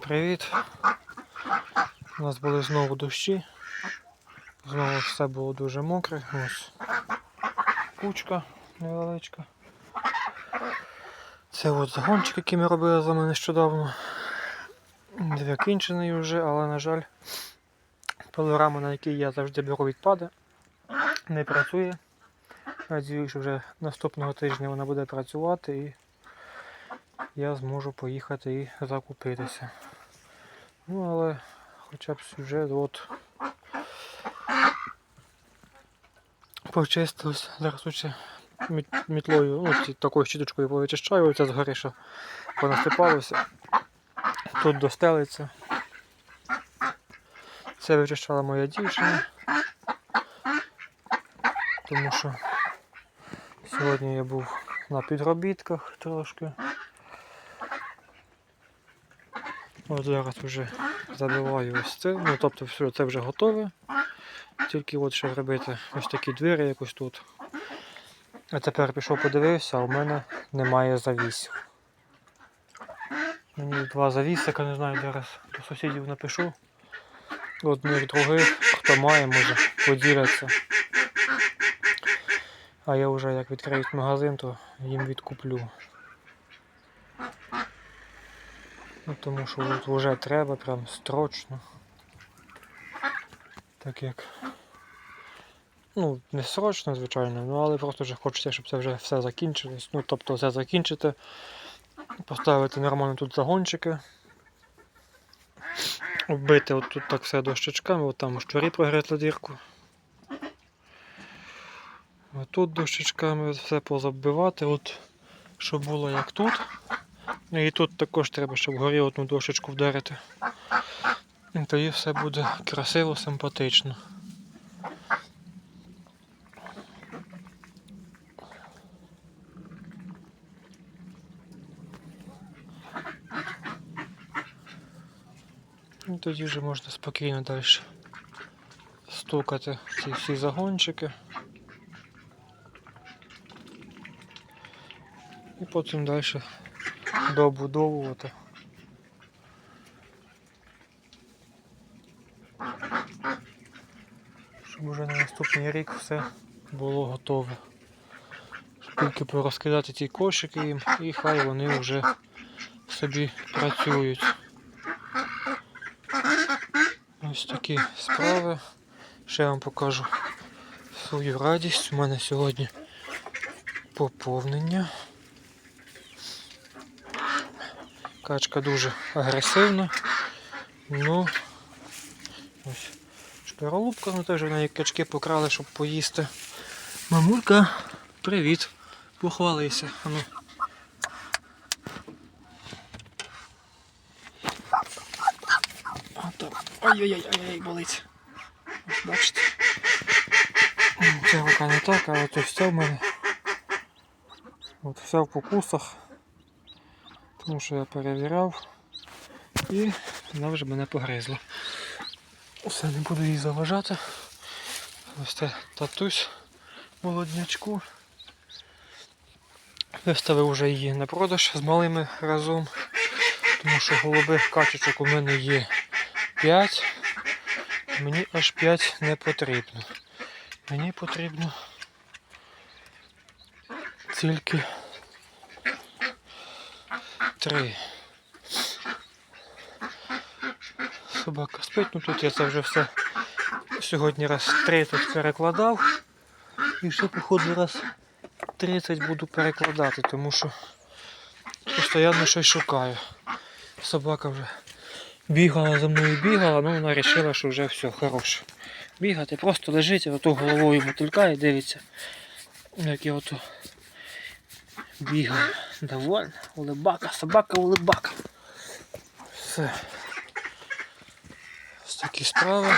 Привіт. У нас були знову дощі. Знову все було дуже мокре. Ось кучка невеличка. Це от загончик, який ми робили з вами нещодавно. Закінчений вже, але, на жаль, пилорама, на якій я завжди беру відпади, не працює. Надіюсь, що вже наступного тижня вона буде працювати і я зможу поїхати і закупитися. Ну, але хоча б вже от почистилось. Зараз ще мітлою, ну, такою щіточкою повичищаю, це згори, що понасипалося. Тут достелиться. Це вичищала моя дівчина. Тому що сьогодні я був на підробітках трошки. От зараз вже забиваю ось це. Ну тобто все, це вже готове. Тільки от ще робити ось такі двері якось тут. А тепер пішов подивився, а у мене немає завісів. Мені два завісика, не знаю, зараз до сусідів напишу. Одних других, хто має, може поділяться. А я вже як відкриють магазин, то їм відкуплю. Ну, тому що от вже треба прям строчно. Так як. Ну, не срочно, звичайно, ну але просто вже хочеться, щоб це вже все закінчилось. Ну, тобто все закінчити, поставити нормально тут загончики. Вбити от тут так все дощечками, от там щурі прогризли дірку. От тут дощечками все позабивати, от щоб було як тут. Ну, І тут також треба, щоб вгорі одну дошечку вдарити. І тоді все буде красиво, симпатично. І тоді вже можна спокійно далі стукати ці всі загончики. І потім далі добудовувати. Щоб вже на наступний рік все було готове. Тільки порозкидати ці кошики їм і хай вони вже собі працюють. Ось такі справи. Ще я вам покажу свою радість. У мене сьогодні поповнення. Качка дуже агресивна. Ну ось шкаролупка, ну теж в неї качки покрали, щоб поїсти. Мамулька, привіт. Похвалися. Ану. А, так. Ой-ой-ой, болить. Ось Бачите? Ця рука не так, а от ось це в мене. От вся в покусах. Тому що я перевіряв і вона вже мене погризла. Все, не буду їй заважати. Ось це татусь молоднячку. Виставив вже її на продаж з малими разом. Тому що голубих качечок у мене є 5. Мені аж 5 не потрібно. Мені потрібно тільки 3. Собака спить, ну тут я це вже все сьогодні раз 30 перекладав. І ще походу раз 30 буду перекладати, тому що постійно щось шукаю. Собака вже бігала за мною бігала, ну вона вирішила, що вже все хороше. Бігати, просто лежить, ото головою і дивиться, як я ото бігаю. Довольно, улибака, собака улибака. Все. Ось такі справи.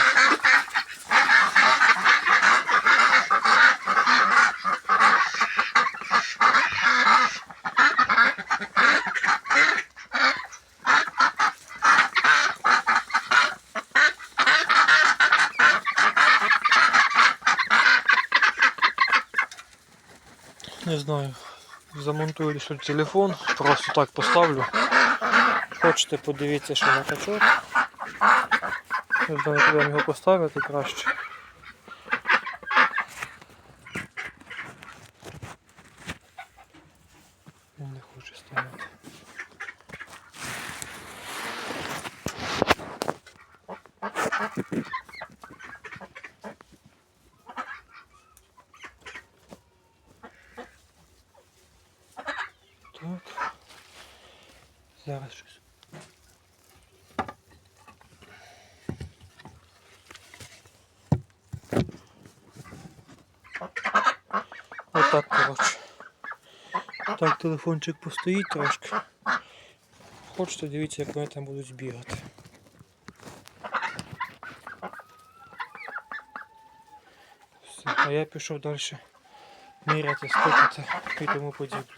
Не знаю, замонтую лише телефон, просто так поставлю, Хочете подивіться, що на качок. Вам його поставити краще. Зараз щось. Отак, коротше. Так, телефончик постоїть трошки. Хочете, дивіться, як вони там будуть бігати. Все, а я пішов далі міряти, стукати і тому подібне.